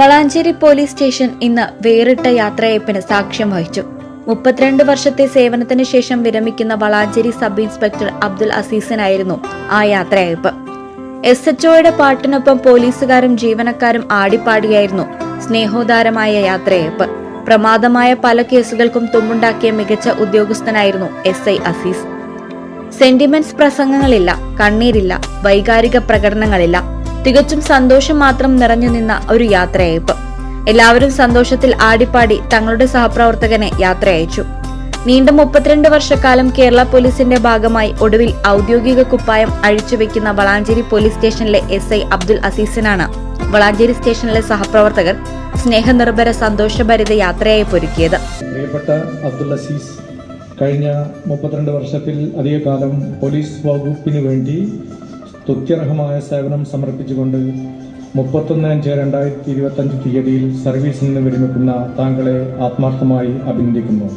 Valanchery police station ഇന്ന് വേറിട്ട യാത്രയയപ്പിന് സാക്ഷ്യം വഹിച്ചു. മുപ്പത്തിരണ്ട് വർഷത്തെ സേവനത്തിന് ശേഷം വിരമിക്കുന്ന വളാഞ്ചേരി സബ് ഇൻസ്പെക്ടർ അബ്ദുൽ അസീസിനായിരുന്നു ആ യാത്രയയപ്പ്. എസ് എച്ച് ഒയുടെ പാട്ടിനൊപ്പം പോലീസുകാരും ജീവനക്കാരും ആടിപ്പാടിയായിരുന്നു സ്നേഹോദാരമായ യാത്രയയപ്പ്. പ്രമാദമായ പല കേസുകൾക്കും തുമ്പുണ്ടാക്കിയ മികച്ച ഉദ്യോഗസ്ഥനായിരുന്നു എസ് ഐ അസീസ്. സെന്റിമെന്റ്സ് പ്രസംഗങ്ങളില്ല കണ്ണീരില്ല വൈകാരിക പ്രകടനങ്ങളില്ല തികച്ചും സന്തോഷം മാത്രം നിറഞ്ഞു നിന്ന ഒരു യാത്രയയപ്പ്. എല്ലാവരും സന്തോഷത്തിൽ ആടിപ്പാടി തങ്ങളുടെ സഹപ്രവർത്തകനെ യാത്രയച്ചു നീണ്ട മുപ്പത്തിരണ്ട് വർഷക്കാലം കേരള പോലീസിന്റെ ഭാഗമായി ഒടുവിൽ ഔദ്യോഗിക കുപ്പായം അഴിച്ചു വെക്കുന്ന വളാഞ്ചേരി പോലീസ് സ്റ്റേഷനിലെ എസ് ഐ അബ്ദുൽ അസീസിനാണ് വളാഞ്ചേരി സ്റ്റേഷനിലെ സഹപ്രവർത്തകർ സ്നേഹനിർഭര സന്തോഷഭരിത യാത്രയായി പൊരുക്കിയത്. പ്രിയപ്പെട്ട അബ്ദുൽ അസീസ് കഴിഞ്ഞ മുപ്പത്തിരണ്ട് വർഷത്തിൽ അധികകാലം പോലീസ് വകുപ്പിന് വേണ്ടി സ്തുത്യർഹമായ സേവനം സമർപ്പിച്ചുകൊണ്ട് മുപ്പത്തൊന്ന് അഞ്ച് രണ്ടായിരത്തി ഇരുപത്തഞ്ച് തീയതിയിൽ സർവീസിൽ നിന്ന് വിരമിക്കുന്ന താങ്കളെ ആത്മാർത്ഥമായി അഭിനന്ദിക്കുന്നു.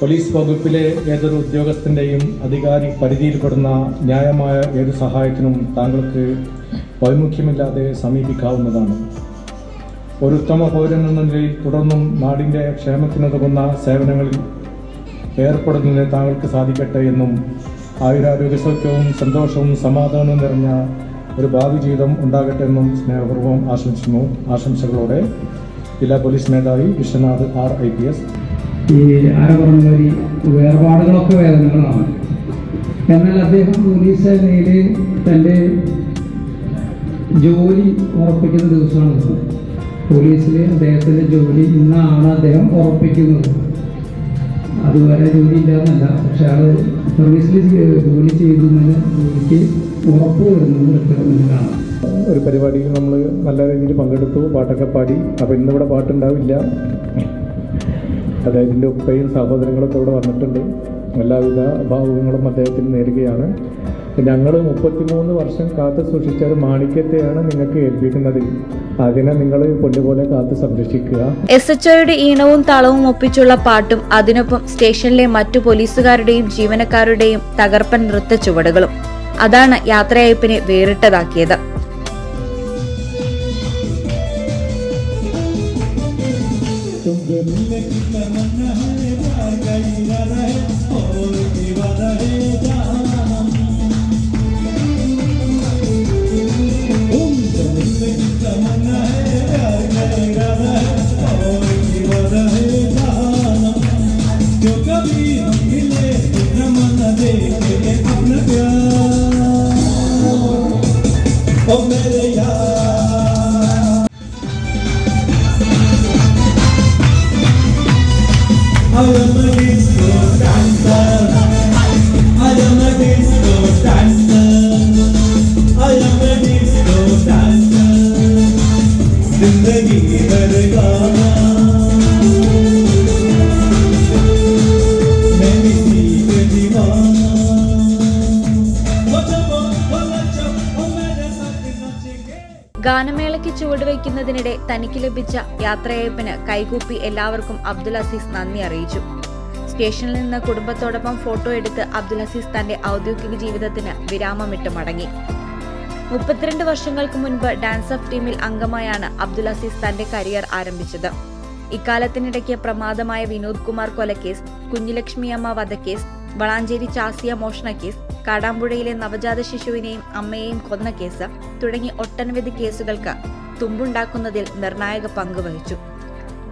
പോലീസ് വകുപ്പിലെ ഏതൊരു ഉദ്യോഗസ്ഥന്റെയും അധികാരി പരിധിയിൽപ്പെടുന്ന ന്യായമായ ഏത് സഹായത്തിനും താങ്കൾക്ക് വൈമുഖ്യമില്ലാതെ സമീപിക്കാവുന്നതാണ്. ഒരു ഉത്തമ പൗരൻ എന്ന നിലയിൽ തുടർന്നും നാടിന്റെ ക്ഷേമത്തിനുതകുന്ന സേവനങ്ങളിൽ ഏർപ്പെടുന്നതിന് താങ്കൾക്ക് സാധിക്കട്ടെ എന്നും ആയുരാരോഗ്യ സൗഖ്യവും സന്തോഷവും സമാധാനവും നിറഞ്ഞ ഒരു ഭാവി ജീവിതം ഉണ്ടാകട്ടെ എന്നും സ്നേഹപൂർവം ആശംസിക്കുന്നു. ആശംസകളോടെ ജില്ലാ പോലീസ് മേധാവി Vishwanath R I P S. ഈ ആര പറഞ്ഞ മാതിരി വേർപാടുകളൊക്കെ വേദനകളാണ്. എന്നാൽ അദ്ദേഹം പോലീസ് സേനയിൽ തന്റെ ജോലി ഉറപ്പിക്കുന്ന ദിവസമാണ്. പോലീസിലെ അദ്ദേഹത്തിന്റെ ജോലി ഇന്നാണ് അദ്ദേഹം ഉറപ്പിക്കുന്നത്. അതുവരെ ജോലി ഇല്ലാന്നല്ല പക്ഷെ ആൾ സർവീസിൽ ജോലി ചെയ്യുന്നതിന് ജോലിക്ക് ഉറപ്പ് വരുന്നത് കാണാം ഒരു പരിപാടിയിൽ നമ്മൾ നല്ല രീതിയിൽ പങ്കെടുത്തു പാട്ടൊക്കെ പാടി. അപ്പോൾ ഇന്നിവിടെ പാട്ടുണ്ടാവില്ല. അദ്ദേഹത്തിന്റെ ഉപ്പയും സഹോദരങ്ങളൊക്കെ ഇവിടെ വന്നിട്ടുണ്ട്. എല്ലാവിധ ഭാവുകങ്ങളും അദ്ദേഹത്തിന് നേരുകയാണ്. ഞങ്ങൾ മുപ്പത്തിമൂന്ന് വർഷം കാത്തു സൂക്ഷിച്ച ഒരു മാണിക്യത്തെയാണ് നിങ്ങൾക്ക് ഏൽപ്പിക്കുന്നത്. അതിനെ നിങ്ങൾ പൊന്നുപോലെ കാത്തു സംരക്ഷിക്കുക. എസ് എച്ച് ഒയുടെ ഈണവും താളവും ഒപ്പിച്ചുള്ള പാട്ടും അതിനൊപ്പം സ്റ്റേഷനിലെ മറ്റു പോലീസുകാരുടെയും ജീവനക്കാരുടെയും തകർപ്പൻ നൃത്ത ചുവടുകളും. അതാണ് യാത്രയയപ്പിനെ വേറിട്ടതാക്കിയത്. Omeleya ഗാനമേളയ്ക്ക് ചുവടുവയ്ക്കുന്നതിനിടെ തനിക്ക് ലഭിച്ച യാത്രയയപ്പിന് കൈകൂപ്പി എല്ലാവർക്കും അബ്ദുൽ അസീസ് നന്ദി അറിയിച്ചു. സ്റ്റേഷനിൽ നിന്ന് കുടുംബത്തോടൊപ്പം ഫോട്ടോ എടുത്ത് അബ്ദുൽ അസീസ് തന്റെ ഔദ്യോഗിക ജീവിതത്തിന് വിരാമമിട്ട് മടങ്ങി. മുപ്പത്തിരണ്ട് വർഷങ്ങൾക്ക് മുൻപ് ഡാൻസ് ഓഫ് ടീമിൽ അംഗമായാണ് അബ്ദുൽ അസീസ് തന്റെ കരിയർ ആരംഭിച്ചത്. ഇക്കാലത്തിനിടയ്ക്ക് പ്രമാദമായ വിനോദ് കുമാർ കൊലക്കേസ് കുഞ്ഞുലക്ഷ്മിയമ്മ വധക്കേസ് വളാഞ്ചേരി ചാസിയ മോഷണ കേസ് കാടാമ്പുഴയിലെ നവജാത ശിശുവിനെയും അമ്മയെയും കൊന്ന കേസ് തുടങ്ങി ഒട്ടനവധി കേസുകൾക്ക് തുമ്പുണ്ടാക്കുന്നതിൽ നിർണായക പങ്ക് വഹിച്ചു.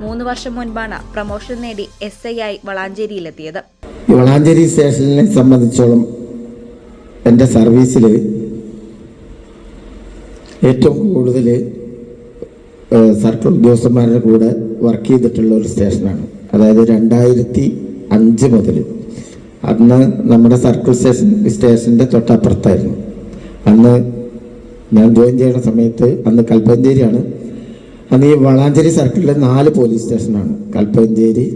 മൂന്ന് വർഷം മുൻപാണ് പ്രമോഷൻ നേടി എസ് ഐ ആയി വളാഞ്ചേരിയിലെത്തിയത്. വളാഞ്ചേരി സ്റ്റേഷനെ സംബന്ധിച്ചോളം എന്റെ സർവീസിൽ ഏറ്റവും കൂടുതൽ സർക്കിൾ ഉദ്യോഗസ്ഥന്മാരുടെ കൂടെ വർക്ക് ചെയ്തിട്ടുള്ള ഒരു സ്റ്റേഷനാണ്. അതായത് രണ്ടായിരത്തി അഞ്ച് മുതൽ അന്ന് നമ്മുടെ സർക്കിൾ സ്റ്റേഷൻ സ്റ്റേഷന്റെ തൊട്ടപ്പുറത്തായിരുന്നു. അന്ന് ഞാൻ ജോയിൻ ചെയ്യുന്ന സമയത്ത് അന്ന് കൽപ്പഞ്ചേരിയാണ്. അന്ന് ഈ വളാഞ്ചേരി സർക്കിളിലെ നാല് പോലീസ് സ്റ്റേഷനാണ്. കൽപ്പഞ്ചേരി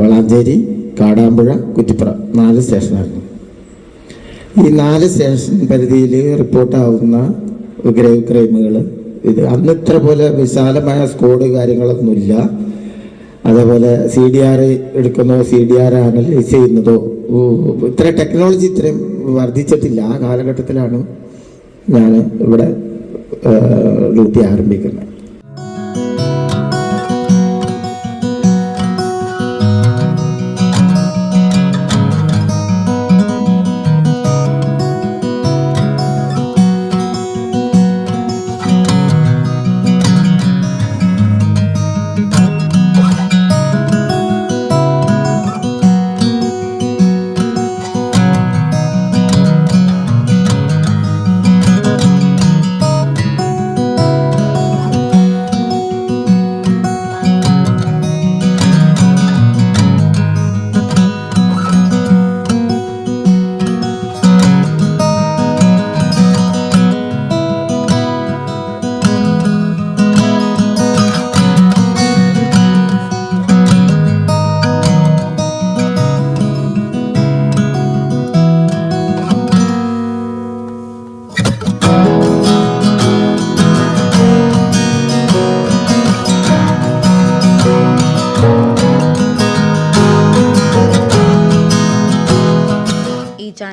വളാഞ്ചേരി കാടാമ്പുഴ കുറ്റിപ്പുറ നാല് സ്റ്റേഷനായിരുന്നു. ഈ നാല് സ്റ്റേഷൻ പരിധിയിൽ റിപ്പോർട്ടാവുന്ന ഗ്രേവ് ക്രൈമുകൾ ഇത് അന്ന് ഇത്ര പോലെ വിശാലമായ സ്കോഡ് കാര്യങ്ങളൊന്നുമില്ല. അതേപോലെ സി ഡി ആർ എടുക്കുന്നോ സി ഡി ആർ അനലൈസ് ചെയ്യുന്നതോ ഇത്ര ടെക്നോളജി ഇത്രയും വർദ്ധിച്ചിട്ടില്ല. ആ കാലഘട്ടത്തിലാണ് ഞാൻ ഇവിടെ ഡ്യൂട്ടി ആരംഭിക്കുന്നത്.